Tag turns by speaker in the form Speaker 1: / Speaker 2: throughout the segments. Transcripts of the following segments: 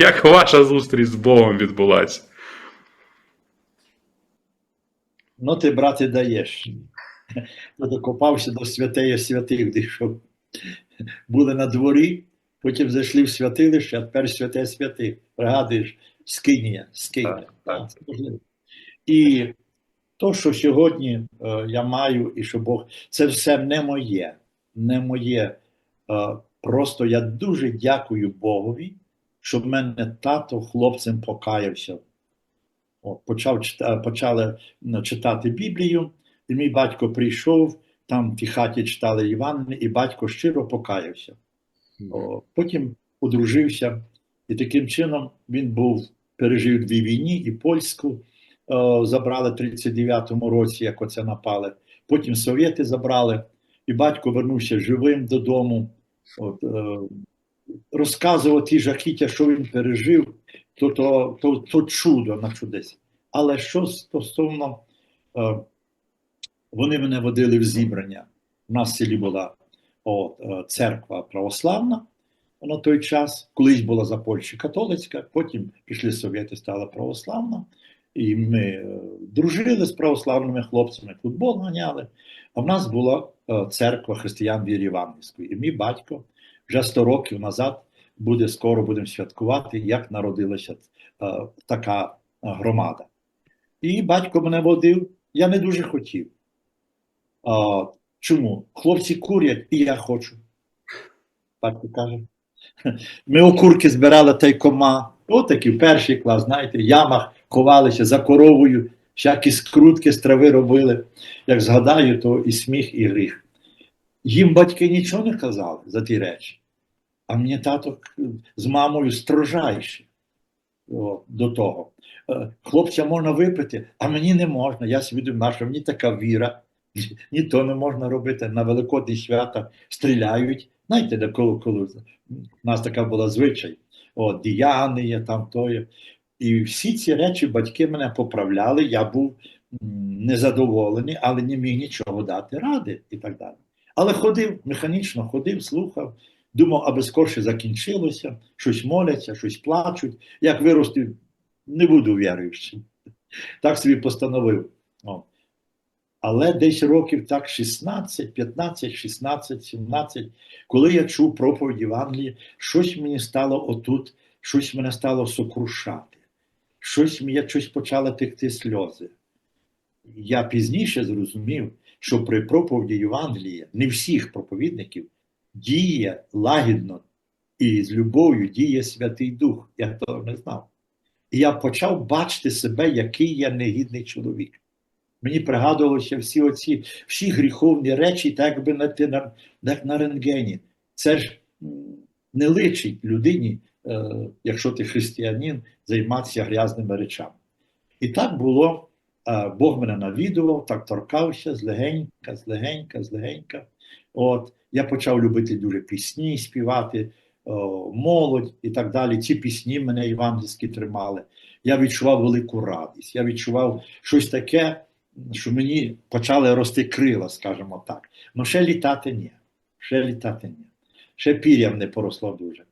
Speaker 1: Як ваша зустріч з Богом відбулася?
Speaker 2: Ну, ти, брате, даєш. Докопався до святеє святих, дійшов. Були на дворі, потім зайшли в святилище, а тепер святе святих. Пригадуєш, скинія, скинія.
Speaker 1: Так, так.
Speaker 2: І то, що сьогодні е, я маю, і що Бог, це все не моє, не моє. Е, просто я дуже дякую Богові, що в мене тато хлопцем покаявся. О, почав почали читати Біблію, і мій батько прийшов, там в тій хаті читали Івангеліє, і батько щиро покаявся. О, Потім одружився, і таким чином він був, пережив дві війни, і польську о, забрали в 39-му році, як оце напали. Потім совєти забрали, і батько вернувся живим додому. От, е, розказував ті жахіття, що він пережив, то, то, то, то чудо на чудесі. Але що стосовно, е, вони мене водили в зібрання. У нас в селі була от, е, церква православна на той час, колись була за Польщі католицька, потім пішли совєти, стала православна. І ми е, дружили з православними хлопцями, футбол ганяли. А в нас була е, церква християн вірі Євангельської. І мій батько вже 100 років назад буде скоро будемо святкувати, як народилася е, така е, громада. І батько мене водив, я не дуже хотів. А, чому? Хлопці курять, і я хочу. Батько каже. Ми окурки збирали тайкома. Отакі в перший клас, знаєте, в ямах ховалися за коровою, всякі скрутки з трави робили. Як згадаю, то і сміх, і гріх. Їм батьки нічого не казали за ті речі. А мені тато з мамою строжайші о, до того. Е, Хлопця можна випити, а мені не можна. Я думаю, що мені така віра, ні то не можна робити. На Великодні свята стріляють. Знаєте, де коли, коли у нас така була звичай. О, діяни є, там то є. І всі ці речі батьки мене поправляли. Я був незадоволений, але не міг нічого дати ради і так далі. Але ходив, механічно ходив, слухав, думав, аби скорше закінчилося, щось моляться, щось плачуть. Як виросту, не буду віруючим. Так собі постановив. О. Але десь років так 16, 15, 16, 17, коли я чув проповідь Євангелії, щось мені стало отут, щось мене стало сокрушати, щось мені щось почало текти сльози. Я пізніше зрозумів, що при проповіді Євангелія не всіх проповідників діє лагідно і з любов'ю діє Святий Дух. Я того не знав. І я почав бачити себе, який я негідний чоловік. Мені пригадувалося всі оці всі гріховні речі, так якби на, на, як на рентгені. Це ж не личить людині, е, якщо ти християнин, займатися грязними речами. І так було, Бог мене навідував, так торкався злегенька, злегенька, злегенька. От, я почав любити дуже пісні, співати, о, молодь і так далі. Ці пісні мене євангельські тримали. Я відчував велику радість. Я відчував щось таке, що мені почали рости крила, скажімо так. Ну ще літати ні. Ще літати ні. Ще пір'ям не поросло дуже.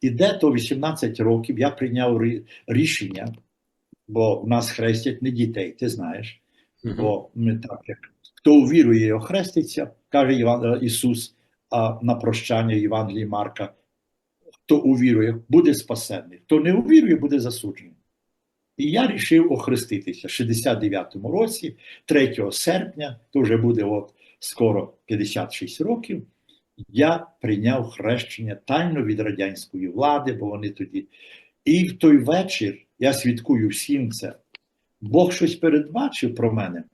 Speaker 2: І де то 18 років я прийняв рішення, бо в нас хрестять не дітей, ти знаєш. Бо ми так як хто увірує і охреститься, каже Іван, е, Ісус а, на прощання Євангелії Марка. Хто увірує, буде спасенний, хто не увірує, буде засуджений. І я рішив охреститися в 69-му році, 3 серпня, то вже буде от скоро 56 років. Я прийняв хрещення тайно від радянської влади, бо вони тоді. І в той вечір я свідкую всім це. Бог щось передбачив про мене.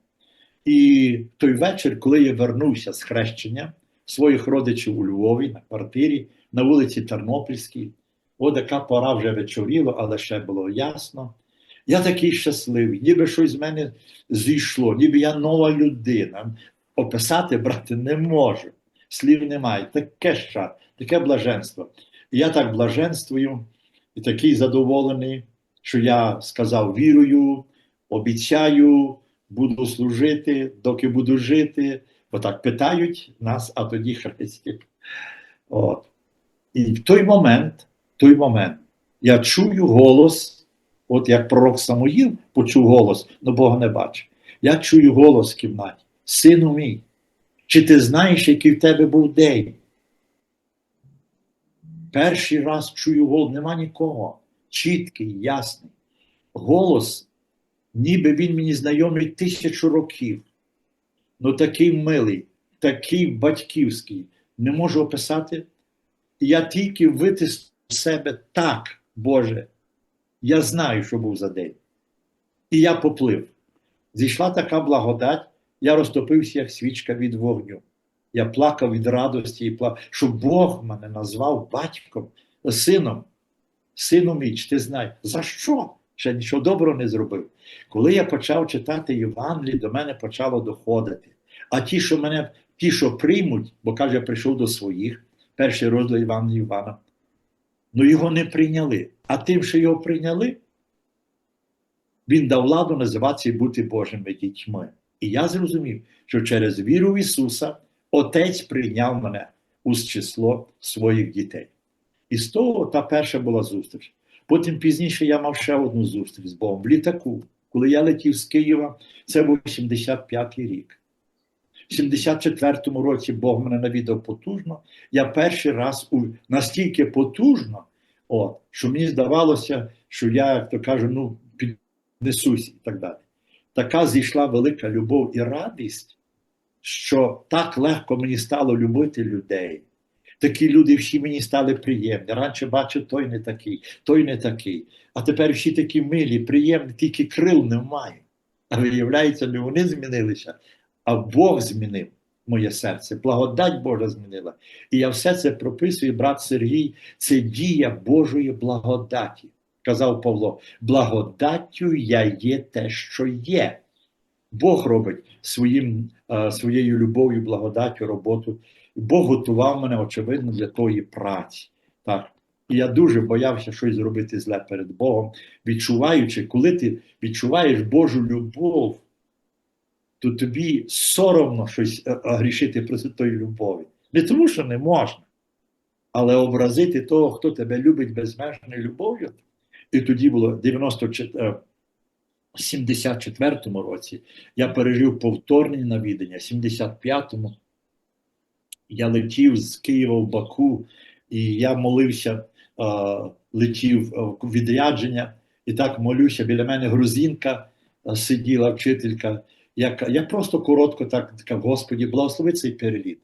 Speaker 2: І той вечір, коли я вернувся з хрещення своїх родичів у Львові на квартирі на вулиці Тернопільській, от яка пора вже вечоріло, але ще було ясно. Я такий щасливий, ніби щось з мене зійшло, ніби я нова людина. Описати, брати, не можу. Слів немає. Таке ща, таке блаженство. І я так блаженствую і такий задоволений, що я сказав: вірую, обіцяю, буду служити, доки буду жити. Бо так питають нас, а тоді хрестять. От. І в той момент, той момент Я чую голос, от як пророк Самуїл почув голос, але Бога не бачив. Я чую голос в кімнаті. Сину мій, чи ти знаєш, який в тебе був день? Перший раз чую голос, нема нікого. Чіткий, ясний. Голос, ніби він мені знайомий тисячу років. Ну такий милий, такий батьківський. Не можу описати. Я тільки витиснув себе так, Боже. Я знаю, що був за день. І я поплив. Зійшла така благодать, я розтопився, як свічка від вогню. Я плакав від радості і плакав, що Бог мене назвав батьком, сином. Сину мій, чи ти знаєш, за що? Ще нічого доброго не зробив. Коли я почав читати Євангелії, до мене почало доходити. А ті, що мене, ті, що приймуть, бо каже, я прийшов до своїх, перший розділ Євангелія Івана, ну його не прийняли. А тим, що його прийняли, він дав владу називатися і бути Божими дітьми. І я зрозумів, що через віру в Ісуса Отець прийняв мене у число своїх дітей. І з того та перша була зустріч. Потім пізніше я мав ще одну зустріч з Богом в літаку. Коли я летів з Києва, це був 75-й рік. В 74-му році Бог мене навідав потужно. Я перший раз у настільки потужно, от, що мені здавалося, що я, як то кажу, ну, піднесусь і так далі. Така зійшла велика любов і радість, що так легко мені стало любити людей. Такі люди всі мені стали приємні. Раніше бачив, той не такий, той не такий. А тепер всі такі милі, приємні, тільки крил немає. А виявляється, не вони змінилися, а Бог змінив моє серце. Благодать Божа змінила. І я все це прописую, брат Сергій, це дія Божої благодаті. Казав Павло, благодаттю я є те, що є. Бог робить своїм, е, своєю любов'ю, благодаттю, роботу. Бог готував мене, очевидно, для тої праці. Так. І я дуже боявся щось зробити зле перед Богом, відчуваючи, коли ти відчуваєш Божу любов, то тобі соромно щось е, грішити проти тої любові. Не тому, що не можна, але образити того, хто тебе любить безмежною любов'ю. І тоді було 94, 74-му році я пережив повторне навідання, 75-му я летів з Києва в Баку, і я молився, летів в відрядження, і так молюся. Біля мене грузинка сиділа, вчителька. Я, я просто коротко так сказав, Господі, благослови цей переліт.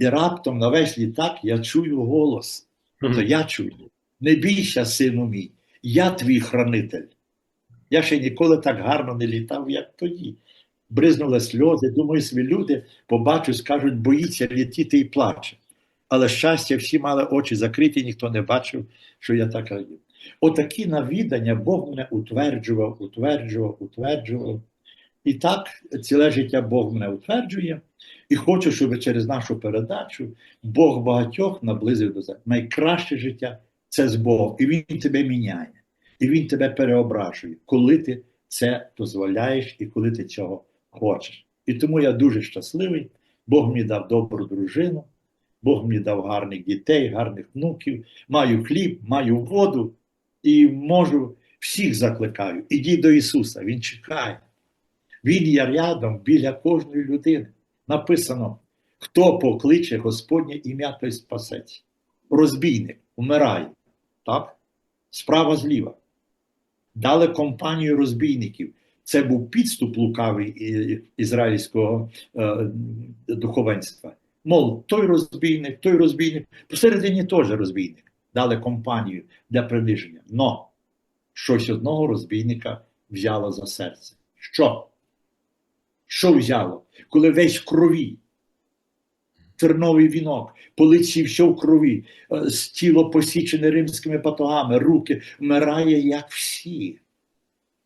Speaker 2: І раптом на весь літак я чую голос. То я чую. Не бійся, сину мій, я твій хранитель. Я ще ніколи так гарно не літав, як тоді. Бризнули сльози. Думаю, собі люди побачать, скажуть, боїться літіти і плаче. Але щастя, всі мали очі закриті, ніхто не бачив, що я так радів. Отакі навідання Бог мене утверджував, утверджував, утверджував. І так ціле життя Бог мене утверджує. І хочу, щоб через нашу передачу Бог багатьох наблизив до себе. Найкраще життя це з Богом. І Він тебе міняє, і Він тебе переображує, коли ти це дозволяєш і коли ти цього хочеш. І тому я дуже щасливий. Бог мені дав добру дружину, Бог мені дав гарних дітей, гарних внуків, маю хліб, маю воду і можу всіх закликаю. Ідіть до Ісуса, Він чекає. Він є рядом біля кожної людини. Написано: хто покличе Господнє ім'я, той спасеться. Розбійник вмирає. Так? Справа зліва. Дали компанію розбійників. Це був підступ лукавий ізраїльського е, духовенства. Мол, той розбійник, той розбійник, посередині теж розбійник. Дали компанію для приниження. Но щось одного розбійника взяло за серце. Що? Що взяло? Коли весь в крові, терновий вінок, по лиці все в крові, е, тіло посічене римськими патогами, руки вмирає, як всі.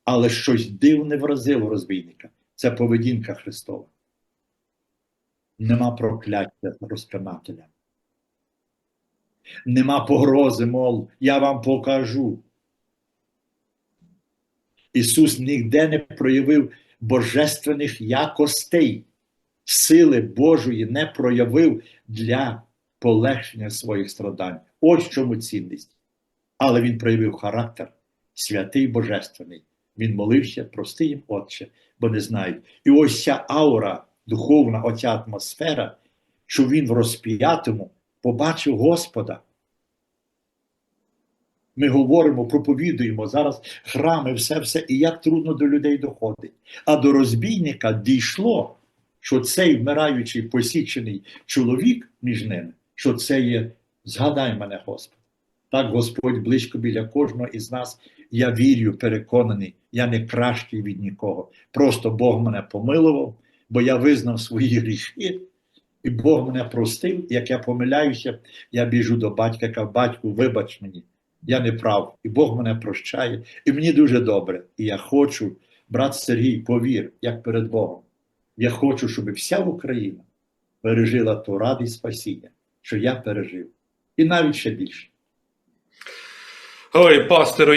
Speaker 2: Але щось дивне вразило розбійника. Це поведінка Христова. Нема прокляття розпинателя. Нема погрози, мол, я вам покажу. Ісус ніде не проявив божественних якостей, сили Божої не проявив для полегшення своїх страдань. Ось чому цінність. Але він проявив характер святий божественний. Він молився, прости їм, Отче, бо не знають. І ось ця аура, духовна, оця атмосфера, що він в розп'ятому побачив Господа. Ми говоримо, проповідуємо зараз храми, все, все, і як трудно до людей доходить. А до розбійника дійшло, що цей вмираючий посічений чоловік між ними, що це є згадай мене, Господи. Так Господь близько біля кожного із нас. Я вірю, переконаний, я не кращий від нікого. Просто Бог мене помилував, бо я визнав свої гріхи, і Бог мене простив. Як я помиляюся, я біжу до батька, кажу, батьку, вибач мені, я не прав, і Бог мене прощає, і мені дуже добре. І я хочу, брат Сергій, повір, як перед Богом. Я хочу, щоб вся Україна пережила ту радість спасіння, що я пережив, і навіть ще більше.
Speaker 1: Ой, пастору,